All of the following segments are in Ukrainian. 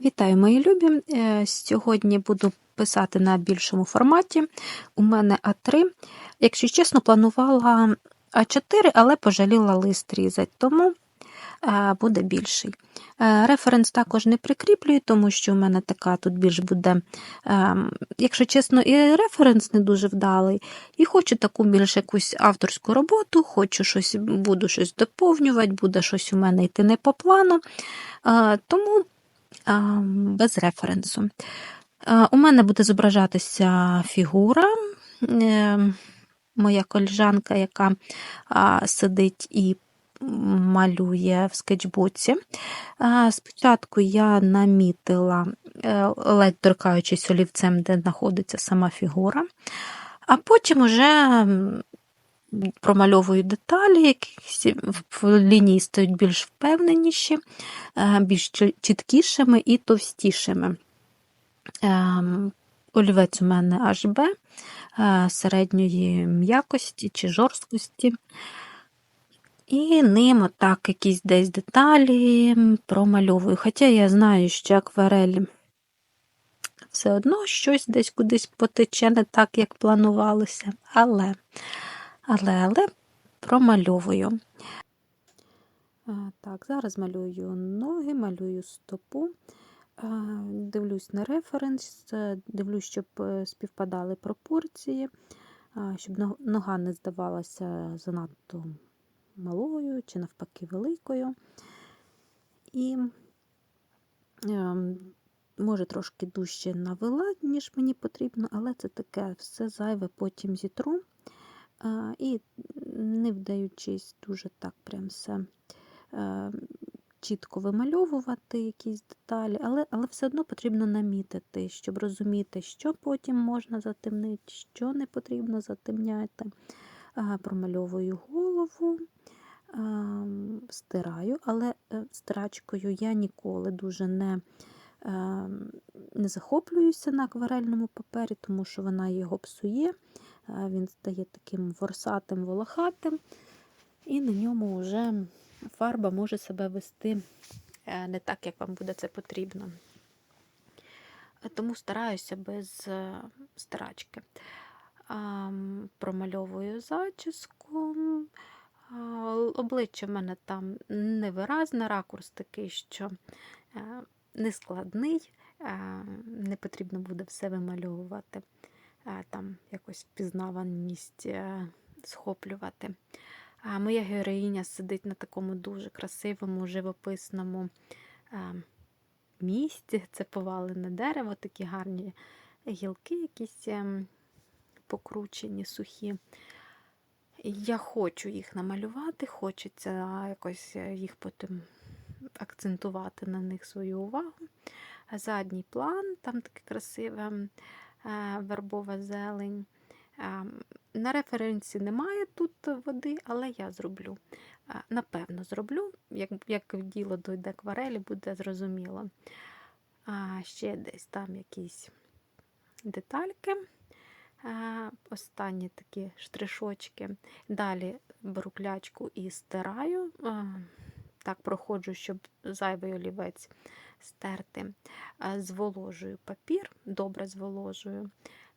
Вітаю, мої любі! Е, Сьогодні буду писати на більшому форматі. У мене А3. Якщо чесно, планувала А4, але пожаліла лист різати, тому е, буде більший. Е, Референс також не прикріплюю, тому що у мене така тут більш буде, якщо чесно, і референс не дуже вдалий. І хочу таку більш якусь авторську роботу, хочу щось, буду щось доповнювати, буде щось у мене йти не по плану. Тому без референсу. У мене буде зображатися фігура, е, моя коліжанка, яка сидить і малює в скетчбуці. Спочатку я намітила, е, ледь торкаючись олівцем, де знаходиться сама фігура, а потім уже промальовую деталі, якісь в лінії стають більш впевненіші, е, більш чіткішими і товстішими. Ем, олівець у мене HB е, середньої м'якості чи жорсткості. І ним отак якісь десь деталі промальовую. Хоча я знаю, що акварель все одно щось десь кудись потече не так, як планувалося. Але але але промальовую. Так, Зараз малюю ноги, малюю стопу, дивлюсь на референс, дивлюсь, щоб е, співпадали пропорції, щоб нога не здавалася занадто малою чи, навпаки, великою. І ем, може трошки дужче навела, ніж мені потрібно, але це таке все зайве потім зітру. І не вдаючись дуже так прям все е, чітко вимальовувати якісь деталі, але але все одно потрібно намітити, щоб розуміти, що потім можна затемнити, що не потрібно затемняти. Промальовую голову, стираю, але е, стирачкою я ніколи дуже не не захоплююся на акварельному папері, тому що вона його псує він стає таким ворсатим, волохатим, і на ньому вже фарба може себе вести е, не так, як вам буде це потрібно. Тому стараюся без е, старачки. Промальовую зачіску. Обличчя в мене там невиразне, ракурс такий, що е, нескладний, не потрібно буде все вимальовувати там якось впізнаваність е, схоплювати. А моя героїня сидить на такому дуже красивому, живописному е, місці. Це повалене дерево, такі гарні гілки, якісь е, покручені, сухі. Я хочу їх намалювати, хочеться якось їх потім акцентувати на них свою увагу. Задній план, там таке красиве вербова зелень. Е, на референсі немає тут води, але я зроблю. Е, напевно, зроблю, як як діло дойде акварелі, буде зрозуміло. А Ще десь там якісь детальки. Останні такі штришочки. Далі беру клячку і стираю. Так проходжу, щоб зайвий олівець стерти, зволожую папір, добре зволожую,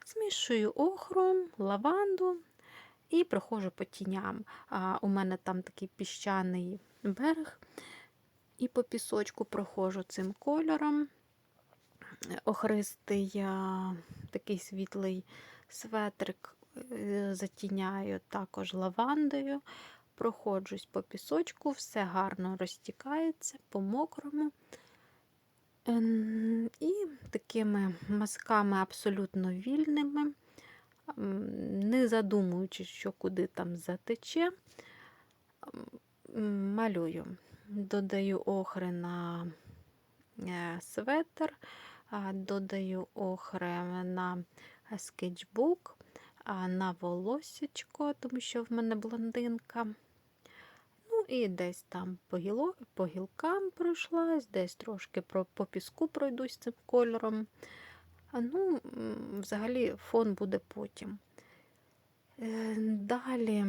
змішую охру, лаванду і проходжу по тіням. У мене там такий піщаний берег, і по пісочку проходжу цим кольором. Охристий такий світлий светрик е, затіняю також лавандою. Проходжусь по пісочку, все гарно розтікається по мокрому. Ем, і такими мазками абсолютно вільними, не задумуючи, що куди там затече, малюю, додаю охри на е, светр, додаю охри на скетчбук, на волосечко, тому що в мене блондинка. І десь там по гіло, по гілкам пройшлась, десь трошки по, по піску пройдусь цим кольором. Ну, взагалі, фон буде потім. Е, далі,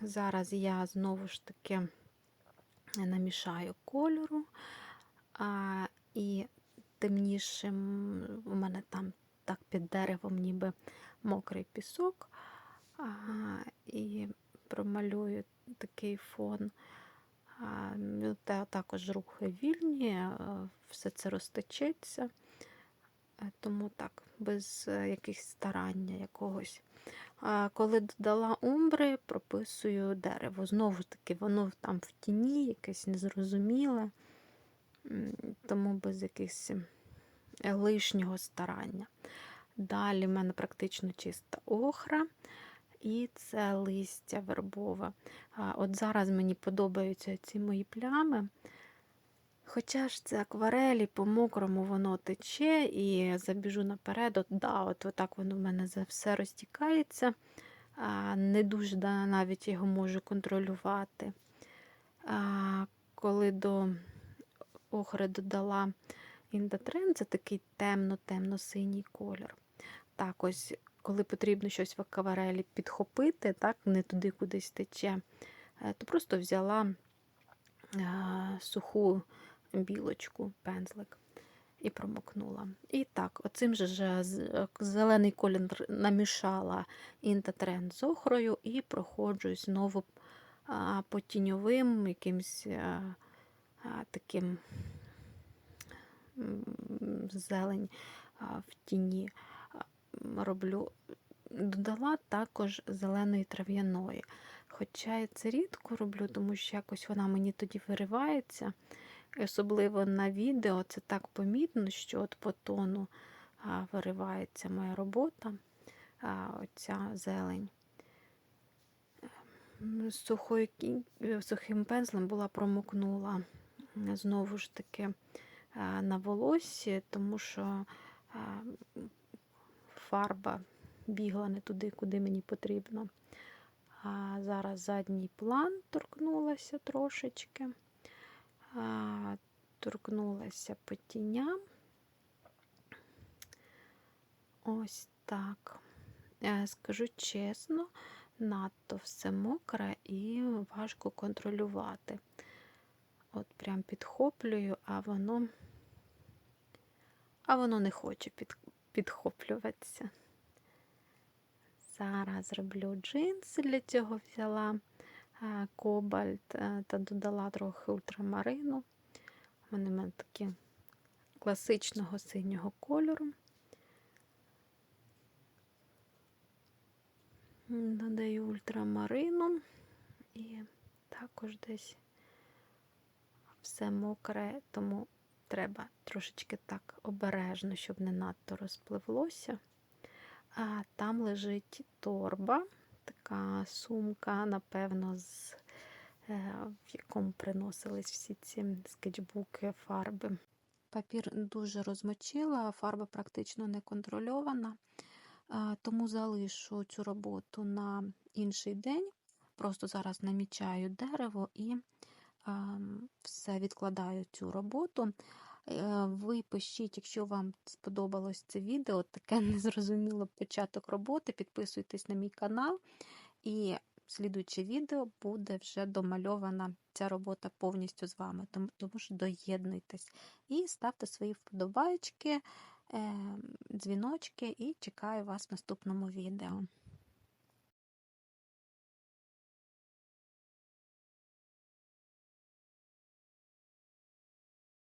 зараз я знову ж таки намішаю кольору. А, І ніж м, у мене там так під деревом, ніби мокрий пісок. Ага, і промалюю такий фон. Ну, та також рухи вільні, все це розтечеться. Е, Тому так, без е, якихось старання якогось. Коли додала умбри, прописую дерево. Знову ж таки, воно там в тіні, якесь незрозуміле, тому без якихось лишнього старання. Далі в мене практично чиста охра. І це листя вербове. От зараз мені подобаються ці мої плями. Хоча ж це акварелі, по мокрому воно тече і забіжу наперед. От, да, от отак воно в мене за все розтікається. Не дуже да, навіть його можу контролювати. Коли до охри додала індотрен, це такий темно-темно-синій колір. Так, ось, коли потрібно щось в акварелі підхопити, так, не туди кудись тече, е, то просто взяла е, суху білочку, пензлик і промокнула. І так, оцим же ж зелений колір намішала інтатрен з охрою і проходжусь знову по тіньовим якимсь таким зелень в тіні роблю. Додала також зеленої трав'яної. Хоча я це рідко роблю, тому що якось вона мені тоді виривається. І особливо на відео це так помітно, що от по тону виривається моя робота, оця зелень. Сухою, сухим пензлем була промокнула знову ж таки на волоссі, тому що фарба бігла не туди, куди мені потрібно. А зараз задній план торкнулася трошечки. А, торкнулася по тіням. Ось так. Е, Скажу чесно, надто все мокре і важко контролювати. От прям підхоплюю, а воно, а воно не хоче під, підхоплюватися. Зараз зроблю джинси, для цього взяла е, кобальт е, та додала трохи ультрамарину. Вони в мене такі класичного синього кольору. Додаю ультрамарину і також десь все мокре, тому треба трошечки так обережно, щоб не надто розпливлося. А там лежить торба, така сумка, напевно, з, е, в якому приносились всі ці скетчбуки, фарби. Папір дуже розмочила, фарба практично не контрольована, тому залишу цю роботу на інший день. Просто зараз намічаю дерево і все відкладаю цю роботу. Е, Ви пишіть, якщо вам сподобалось це відео, таке незрозуміло початок роботи. Підписуйтесь на мій канал, і слідуюче відео буде вже домальована ця робота повністю з вами. Тому, що доєднуйтесь і ставте свої вподобайки, е, дзвіночки, і чекаю вас в наступному відео.